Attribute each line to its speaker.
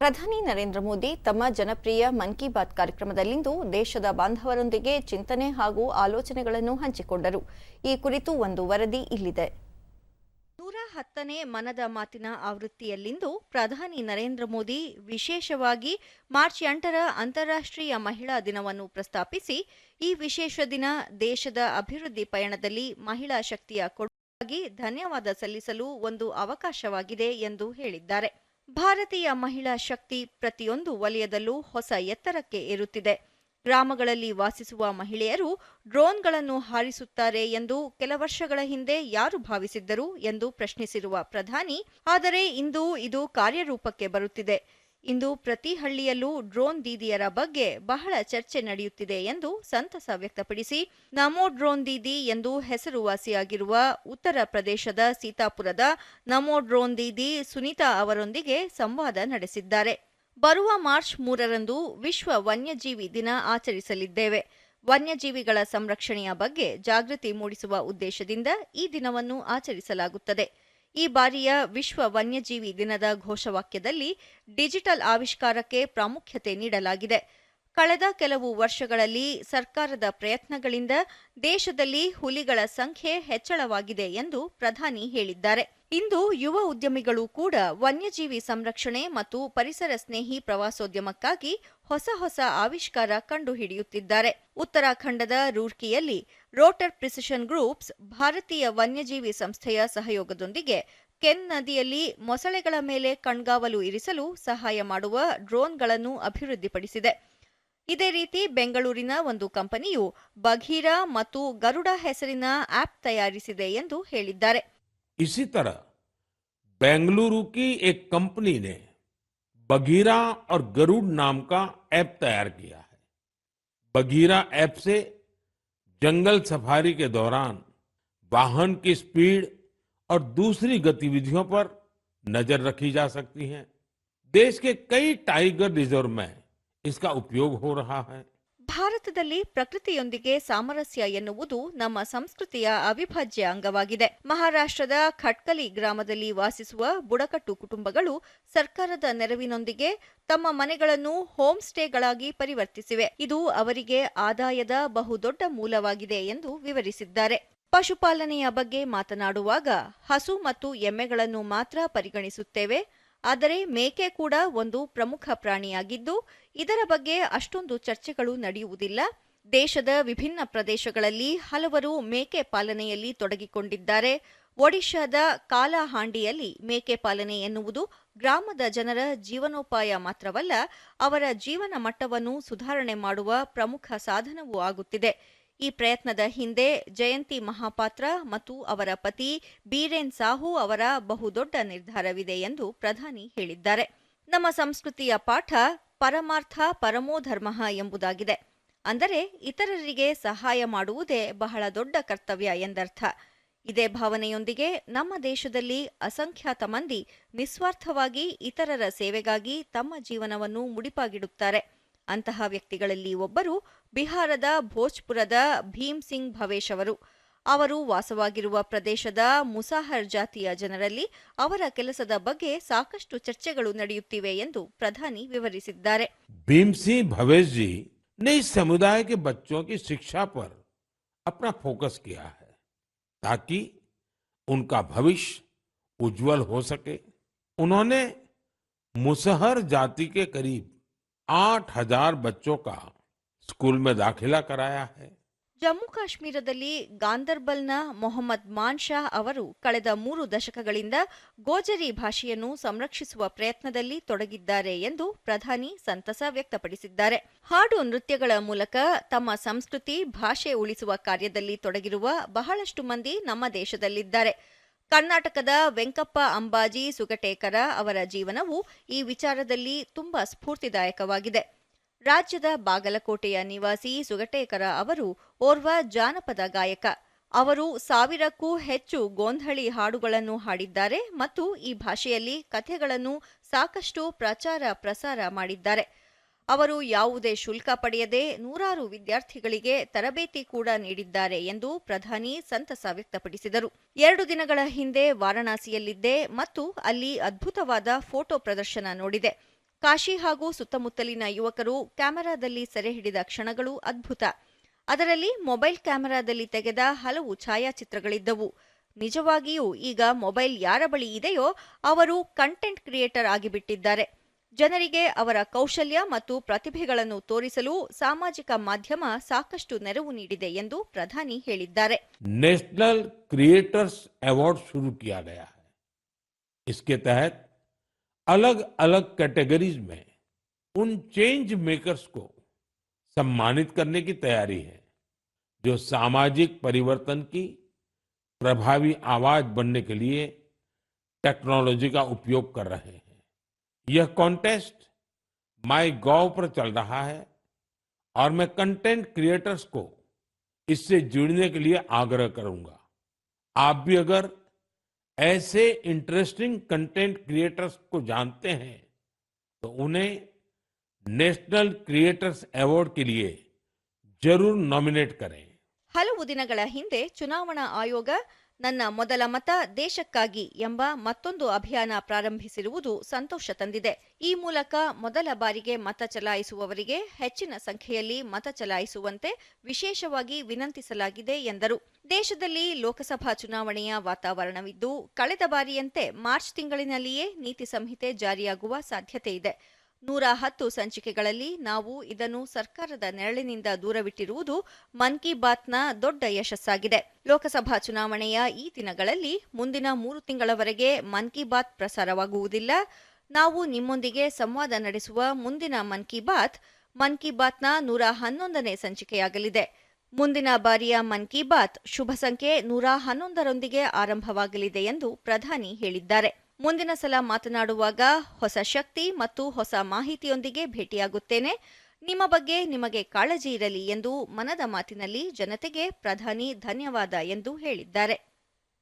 Speaker 1: ಪ್ರಧಾನಿ ನರೇಂದ್ರ ಮೋದಿ ತಮ್ಮ ಜನಪ್ರಿಯ ಮನ್ ಕಿ ಬಾತ್ ಕಾರ್ಯಕ್ರಮದಲ್ಲಿಂದು ದೇಶದ ಬಾಂಧವರೊಂದಿಗೆ ಚಿಂತನೆ ಹಾಗೂ ಆಲೋಚನೆಗಳನ್ನು ಹಂಚಿಕೊಂಡರು. ಈ ಕುರಿತು ಒಂದು ವರದಿ ಇಲ್ಲಿದೆ. ನೂರ ಹತ್ತನೇ ಮನದ ಮಾತಿನ ಆವೃತ್ತಿಯಲ್ಲಿಂದು ಪ್ರಧಾನಿ ನರೇಂದ್ರ ಮೋದಿ ವಿಶೇಷವಾಗಿ ಮಾರ್ಚ್ ಎಂಟರ ಅಂತಾರಾಷ್ಟ್ರೀಯ ಮಹಿಳಾ ದಿನವನ್ನು ಪ್ರಸ್ತಾಪಿಸಿ, ಈ ವಿಶೇಷ ದಿನ ದೇಶದ ಅಭಿವೃದ್ಧಿ ಪಯಣದಲ್ಲಿ ಮಹಿಳಾ ಶಕ್ತಿಯ ಕೊಡುಗೆಗಾಗಿ ಧನ್ಯವಾದ ಸಲ್ಲಿಸಲು ಒಂದು ಅವಕಾಶವಾಗಿದೆ ಎಂದು ಹೇಳಿದ್ದಾರೆ. ಭಾರತೀಯ ಮಹಿಳಾ ಶಕ್ತಿ ಪ್ರತಿಯೊಂದು ವಲಯದಲ್ಲೂ ಹೊಸ ಎತ್ತರಕ್ಕೆ ಏರುತ್ತಿದೆ. ಗ್ರಾಮಗಳಲ್ಲಿ ವಾಸಿಸುವ ಮಹಿಳೆಯರು ಡ್ರೋನ್ಗಳನ್ನು ಹಾರಿಸುತ್ತಾರೆ ಎಂದು ಕೆಲ ವರ್ಷಗಳ ಹಿಂದೆ ಯಾರು ಭಾವಿಸಿದ್ದರು ಎಂದು ಪ್ರಶ್ನಿಸಿರುವ ಪ್ರಧಾನಿ, ಆದರೆ ಇಂದು ಇದು ಕಾರ್ಯರೂಪಕ್ಕೆ ಬರುತ್ತಿದೆ. ಇಂದು ಪ್ರತಿ ಹಳ್ಳಿಯಲ್ಲೂ ಡ್ರೋನ್ ದೀದಿಯರ ಬಗ್ಗೆ ಬಹಳ ಚರ್ಚೆ ನಡೆಯುತ್ತಿದೆ ಎಂದು ಸಂತಸ ವ್ಯಕ್ತಪಡಿಸಿ, ನಮೋ ಡ್ರೋನ್ ದೀದಿ ಎಂದು ಹೆಸರುವಾಸಿಯಾಗಿರುವ ಉತ್ತರ ಪ್ರದೇಶದ ಸೀತಾಪುರದ ನಮೋ ಡ್ರೋನ್ ದೀದಿ ಸುನೀತಾ ಅವರೊಂದಿಗೆ ಸಂವಾದ ನಡೆಸಿದ್ದಾರೆ. ಬರುವ ಮಾರ್ಚ್ ಮೂರರಂದು ವಿಶ್ವ ವನ್ಯಜೀವಿ ದಿನ ಆಚರಿಸಲಿದ್ದೇವೆ. ವನ್ಯಜೀವಿಗಳ ಸಂರಕ್ಷಣೆಯ ಬಗ್ಗೆ ಜಾಗೃತಿ ಮೂಡಿಸುವ ಉದ್ದೇಶದಿಂದ ಈ ದಿನವನ್ನು ಆಚರಿಸಲಾಗುತ್ತದೆ. ಈ ಬಾರಿಯ ವಿಶ್ವ ವನ್ಯಜೀವಿ ದಿನದ ಘೋಷವಾಕ್ಯದಲ್ಲಿ ಡಿಜಿಟಲ್ ಆವಿಷ್ಕಾರಕ್ಕೆ ಪ್ರಾಮುಖ್ಯತೆ ನೀಡಲಾಗಿದೆ. ಕಳೆದ ಕೆಲವು ವರ್ಷಗಳಲ್ಲಿ ಸರ್ಕಾರದ ಪ್ರಯತ್ನಗಳಿಂದ ದೇಶದಲ್ಲಿ ಹುಲಿಗಳ ಸಂಖ್ಯೆ ಹೆಚ್ಚಳವಾಗಿದೆ ಎಂದು ಪ್ರಧಾನಿ ಹೇಳಿದ್ದಾರೆ. ಇಂದು ಯುವ ಉದ್ಯಮಿಗಳು ಕೂಡ ವನ್ಯಜೀವಿ ಸಂರಕ್ಷಣೆ ಮತ್ತು ಪರಿಸರ ಸ್ನೇಹಿ ಪ್ರವಾಸೋದ್ಯಮಕ್ಕಾಗಿ ಹೊಸ ಹೊಸ ಆವಿಷ್ಕಾರ ಕಂಡುಹಿಡಿಯುತ್ತಿದ್ದಾರೆ ಉತ್ತರಾಖಂಡದ ರೂರ್ಕಿಯಲ್ಲಿ ರೋಟರ್ ಪ್ರಿಸಿಷನ್ ಗ್ರೂಪ್ಸ್ ಭಾರತೀಯ ವನ್ಯಜೀವಿ ಸಂಸ್ಥೆಯ ಸಹಯೋಗದೊಂದಿಗೆ ಕೆನ್ ನದಿಯಲ್ಲಿ ಮೊಸಳೆಗಳ ಮೇಲೆ ಕಣ್ಗಾವಲು ಇರಿಸಲು ಸಹಾಯ ಮಾಡುವ ಡ್ರೋನ್ಗಳನ್ನು ಅಭಿವೃದ್ಧಿಪಡಿಸಿದೆ ಇದೇ ರೀತಿ ಬೆಂಗಳೂರಿನ ಒಂದು ಕಂಪನಿಯು ಬಘೀರಾ ಮತ್ತು ಗರುಡ ಹೆಸರಿನ ಆಪ್ ತಯಾರಿಸಿದೆ ಎಂದು ಹೇಳಿದ್ದಾರೆ
Speaker 2: इसी तरह बेंगलुरु की एक कंपनी ने बघीरा और गरुड़ नाम का ऐप तैयार किया है। बघीरा ऐप से जंगल सफारी के दौरान वाहन की स्पीड और दूसरी गतिविधियों पर नज़र रखी जा सकती है। देश के कई टाइगर रिज़र्व में इसका उपयोग हो रहा है।
Speaker 1: ಭಾರತದಲ್ಲಿ ಪ್ರಕೃತಿಯೊಂದಿಗೆ ಸಾಮರಸ್ಯ ಎನ್ನುವುದು ನಮ್ಮ ಸಂಸ್ಕೃತಿಯ ಅವಿಭಾಜ್ಯ ಅಂಗವಾಗಿದೆ. ಮಹಾರಾಷ್ಟ್ರದ ಖಟ್ಕಲಿ ಗ್ರಾಮದಲ್ಲಿ ವಾಸಿಸುವ ಬುಡಕಟ್ಟು ಕುಟುಂಬಗಳು ಸರ್ಕಾರದ ನೆರವಿನೊಂದಿಗೆ ತಮ್ಮ ಮನೆಗಳನ್ನು ಹೋಮ್ ಸ್ಟೇಗಳಾಗಿ ಪರಿವರ್ತಿಸಿವೆ. ಇದು ಅವರಿಗೆ ಆದಾಯದ ಬಹುದೊಡ್ಡ ಮೂಲವಾಗಿದೆ ಎಂದು ವಿವರಿಸಿದ್ದಾರೆ. ಪಶುಪಾಲನೆಯ ಬಗ್ಗೆ ಮಾತನಾಡುವಾಗ ಹಸು ಮತ್ತು ಎಮ್ಮೆಗಳನ್ನು ಮಾತ್ರ ಪರಿಗಣಿಸುತ್ತೇವೆ. ಆದರೆ ಮೇಕೆ ಕೂಡ ಒಂದು ಪ್ರಮುಖ ಪ್ರಾಣಿಯಾಗಿದ್ದು, ಇದರ ಬಗ್ಗೆ ಅಷ್ಟೊಂದು ಚರ್ಚೆಗಳು ನಡೆಯುವುದಿಲ್ಲ. ದೇಶದ ವಿಭಿನ್ನ ಪ್ರದೇಶಗಳಲ್ಲಿ ಹಲವರು ಮೇಕೆ ಪಾಲನೆಯಲ್ಲಿ ತೊಡಗಿಕೊಂಡಿದ್ದಾರೆ. ಒಡಿಶಾದ ಕಾಲಹಾಂಡಿಯಲ್ಲಿ ಮೇಕೆ ಪಾಲನೆ ಎನ್ನುವುದು ಗ್ರಾಮದ ಜನರ ಜೀವನೋಪಾಯ ಮಾತ್ರವಲ್ಲ, ಅವರ ಜೀವನ ಮಟ್ಟವನ್ನು ಸುಧಾರಣೆ ಮಾಡುವ ಪ್ರಮುಖ ಸಾಧನವೂ ಆಗುತ್ತಿದೆ. ಈ ಪ್ರಯತ್ನದ ಹಿಂದೆ ಜಯಂತಿ ಮಹಾಪಾತ್ರ ಮತ್ತು ಅವರ ಪತಿ ಬೀರೇನ್ ಸಾಹು ಅವರ ಬಹುದೊಡ್ಡ ನಿರ್ಧಾರವಿದೆ ಎಂದು ಪ್ರಧಾನಿ ಹೇಳಿದ್ದಾರೆ. ನಮ್ಮ ಸಂಸ್ಕೃತಿಯ ಪಾಠ ಪರಮಾರ್ಥ ಪರಮೋ ಧರ್ಮ ಎಂಬುದಾಗಿದೆ. ಅಂದರೆ ಇತರರಿಗೆ ಸಹಾಯ ಮಾಡುವುದೇ ಬಹಳ ದೊಡ್ಡ ಕರ್ತವ್ಯ ಎಂದರ್ಥ. ಇದೇ ಭಾವನೆಯೊಂದಿಗೆ ನಮ್ಮ ದೇಶದಲ್ಲಿ ಅಸಂಖ್ಯಾತ ಮಂದಿ ನಿಸ್ವಾರ್ಥವಾಗಿ ಇತರರ ಸೇವೆಗಾಗಿ ತಮ್ಮ ಜೀವನವನ್ನು ಮುಡಿಪಾಗಿಡುತ್ತಾರೆ. ಅಂತಹ ವ್ಯಕ್ತಿಗಳಲ್ಲಿ ಒಬ್ಬರು ಬಿಹಾರದ ಭೋಜ್ಪುರದ ಭೀಮ್ ಸಿಂಗ್ ಭವೇಶ್ ಅವರು ಅವರು ವಾಸವಾಗಿರುವ ಪ್ರದೇಶದ ಮುಸಾಹರ್ ಜಾತಿಯ ಜನರಲ್ಲಿ ಅವರ ಕೆಲಸದ ಬಗ್ಗೆ ಸಾಕಷ್ಟು ಚರ್ಚೆಗಳು ನಡೆಯುತ್ತಿವೆ ಎಂದು ಪ್ರಧಾನಿ ವಿವರಿಸಿದ್ದಾರೆ
Speaker 2: भीम सिंह भवेश जी ने इस समुदाय के बच्चों की शिक्षा पर अपना फोकस किया है ताकि उनका भविष्य उज्जवल हो सके उन्होंने मुसहर जाति के करीब ಆಟ್ ಹಜಾರ್ ಬಚ್ಚೋ ಕಾ ಸ್ಕೂಲ್ ಮೇ ದಾಖಲಾ ಕರಾಯಾ ಹೈ
Speaker 1: ಜಮ್ಮು ಕಾಶ್ಮೀರದಲ್ಲಿ ಗಾಂದರ್ಬಲ್ನ ಮೊಹಮ್ಮದ್ ಮಾನ್ ಶಾ ಅವರು ಕಳೆದ ಮೂರು ದಶಕಗಳಿಂದ ಗೋಜರಿ ಭಾಷೆಯನ್ನು ಸಂರಕ್ಷಿಸುವ ಪ್ರಯತ್ನದಲ್ಲಿ ತೊಡಗಿದ್ದಾರೆ ಎಂದು ಪ್ರಧಾನಿ ಸಂತಸ ವ್ಯಕ್ತಪಡಿಸಿದ್ದಾರೆ. ಹಾಡು ನೃತ್ಯಗಳ ಮೂಲಕ ತಮ್ಮ ಸಂಸ್ಕೃತಿ, ಭಾಷೆ ಉಳಿಸುವ ಕಾರ್ಯದಲ್ಲಿ ತೊಡಗಿರುವ ಬಹಳಷ್ಟು ಮಂದಿ ನಮ್ಮ ದೇಶದಲ್ಲಿದ್ದಾರೆ. ಕರ್ನಾಟಕದ ವೆಂಕಪ್ಪ ಅಂಬಾಜಿ ಸುಗಟೇಕರ ಅವರ ಜೀವನವು ಈ ವಿಚಾರದಲ್ಲಿ ತುಂಬಾ ಸ್ಫೂರ್ತಿದಾಯಕವಾಗಿದೆ. ರಾಜ್ಯದ ಬಾಗಲಕೋಟೆಯ ನಿವಾಸಿ ಸುಗಟೇಕರ ಅವರು ಓರ್ವ ಜಾನಪದ ಗಾಯಕ. ಅವರು ಸಾವಿರಕ್ಕೂ ಹೆಚ್ಚು ಗೋಂಧಳಿ ಹಾಡುಗಳನ್ನು ಹಾಡಿದ್ದಾರೆ ಮತ್ತು ಈ ಭಾಷೆಯಲ್ಲಿ ಕಥೆಗಳನ್ನು ಸಾಕಷ್ಟು ಪ್ರಚಾರ ಪ್ರಸಾರ ಮಾಡಿದ್ದಾರೆ. ಅವರು ಯಾವುದೇ ಶುಲ್ಕ ಪಡೆಯದೆ ನೂರಾರು ವಿದ್ಯಾರ್ಥಿಗಳಿಗೆ ತರಬೇತಿ ಕೂಡ ನೀಡಿದ್ದಾರೆ ಎಂದು ಪ್ರಧಾನಿ ಸಂತಸ ವ್ಯಕ್ತಪಡಿಸಿದರು. ಎರಡು ದಿನಗಳ ಹಿಂದೆ ವಾರಣಾಸಿಯಲ್ಲಿದ್ದೆ ಮತ್ತು ಅಲ್ಲಿ ಅದ್ಭುತವಾದ ಫೋಟೋ ಪ್ರದರ್ಶನ ನೋಡಿದೆ. ಕಾಶಿ ಹಾಗೂ ಸುತ್ತಮುತ್ತಲಿನ ಯುವಕರು ಕ್ಯಾಮೆರಾದಲ್ಲಿ ಸೆರೆ ಹಿಡಿದ ಕ್ಷಣಗಳು ಅದ್ಭುತ. ಅದರಲ್ಲಿ ಮೊಬೈಲ್ ಕ್ಯಾಮೆರಾದಲ್ಲಿ ತೆಗೆದ ಹಲವು ಛಾಯಾಚಿತ್ರಗಳಿದ್ದವು. ನಿಜವಾಗಿಯೂ ಈಗ ಮೊಬೈಲ್ ಯಾರ ಬಳಿ ಇದೆಯೋ ಅವರು ಕಂಟೆಂಟ್ ಕ್ರಿಯೇಟರ್ ಆಗಿಬಿಟ್ಟಿದ್ದಾರೆ. ಜನರಿಗೆ ಅವರ ಕೌಶಲ್ಯ ಮತ್ತು ಪ್ರತಿಭೆಗಳನ್ನು ತೋರಿಸಲು ಸಾಮಾಜಿಕ ಮಾಧ್ಯಮ ಸಾಕಷ್ಟು ನೆರವು ನೀಡಿದೆ ಎಂದು ಪ್ರಧಾನಿ ಹೇಳಿದ್ದಾರೆ
Speaker 2: नेशनल क्रिएटर्स अवार्ड शुरू किया गया है इसके तहत अलग अलग कैटेगरीज में उन चेंज मेकर्स को सम्मानित करने की तैयारी है जो सामाजिक परिवर्तन की प्रभावी आवाज बनने के लिए टेक्नोलॉजी का उपयोग कर रहे हैं यह कॉन्टेस्ट माई गॉव पर चल रहा है और मैं कंटेंट क्रिएटर्स को इससे जुड़ने के लिए आग्रह करूंगा आप भी अगर ऐसे इंटरेस्टिंग कंटेंट क्रिएटर्स को जानते हैं तो उन्हें नेशनल क्रिएटर्स अवार्ड के लिए जरूर नॉमिनेट करें
Speaker 1: ಹಲವು ದಿನಗಳ ಹಿಂದೆ ಚುನಾವಣಾ ಆಯೋಗ ನನ್ನ ಮೊದಲ ಮತ ದೇಶಕ್ಕಾಗಿ ಎಂಬ ಮತ್ತೊಂದು ಅಭಿಯಾನ ಪ್ರಾರಂಭಿಸಿರುವುದು ಸಂತೋಷ ತಂದಿದೆ. ಈ ಮೂಲಕ ಮೊದಲ ಬಾರಿಗೆ ಮತ ಚಲಾಯಿಸುವವರಿಗೆ ಹೆಚ್ಚಿನ ಸಂಖ್ಯೆಯಲ್ಲಿ ಮತ ಚಲಾಯಿಸುವಂತೆ ವಿಶೇಷವಾಗಿ ವಿನಂತಿಸಲಾಗಿದೆ ಎಂದರು. ದೇಶದಲ್ಲಿ ಲೋಕಸಭಾ ಚುನಾವಣೆಯ ವಾತಾವರಣವಿದ್ದು, ಕಳೆದ ಬಾರಿಯಂತೆ ಮಾರ್ಚ್ ತಿಂಗಳಿನಲ್ಲಿಯೇ ನೀತಿ ಸಂಹಿತೆ ಜಾರಿಯಾಗುವ ಸಾಧ್ಯತೆ ಇದೆ. ನೂರ ಹತ್ತು ಸಂಚಿಕೆಗಳಲ್ಲಿ ನಾವು ಇದನ್ನು ಸರ್ಕಾರದ ನೆರಳಿನಿಂದ ದೂರವಿಟ್ಟಿರುವುದು ಮನ್ ಕಿ ಬಾತ್ನ ದೊಡ್ಡ ಯಶಸ್ಸಾಗಿದೆ. ಲೋಕಸಭಾ ಚುನಾವಣೆಯ ಈ ದಿನಗಳಲ್ಲಿ ಮುಂದಿನ ಮೂರು ತಿಂಗಳವರೆಗೆ ಮನ್ ಕಿ ಬಾತ್ ಪ್ರಸಾರವಾಗುವುದಿಲ್ಲ. ನಾವು ನಿಮ್ಮೊಂದಿಗೆ ಸಂವಾದ ನಡೆಸುವ ಮುಂದಿನ ಮನ್ ಕಿ ಬಾತ್, ಮನ್ ಕಿ ಬಾತ್ನ ನೂರ ಹನ್ನೊಂದನೇ ಸಂಚಿಕೆಯಾಗಲಿದೆ. ಮುಂದಿನ ಬಾರಿಯ ಮನ್ ಕಿ ಬಾತ್ ಶುಭ ಸಂಖ್ಯೆ ನೂರ ಹನ್ನೊಂದರೊಂದಿಗೆ ಆರಂಭವಾಗಲಿದೆ ಎಂದು ಪ್ರಧಾನಿ ಹೇಳಿದ್ದಾರೆ. ಮುಂದಿನ ಸಲ ಮಾತನಾಡುವಾಗ ಹೊಸ ಶಕ್ತಿ ಮತ್ತು ಹೊಸ ಮಾಹಿತಿಯೊಂದಿಗೆ ಭೇಟಿಯಾಗುತ್ತೇನೆ. ನಿಮ್ಮ ಬಗ್ಗೆ ನಿಮಗೆ ಕಾಳಜಿ ಇರಲಿ ಎಂದು ಮನದ ಮಾತಿನಲ್ಲಿ ಜನತೆಗೆ ಪ್ರಧಾನಿ ಧನ್ಯವಾದ ಎಂದು ಹೇಳಿದ್ದಾರೆ.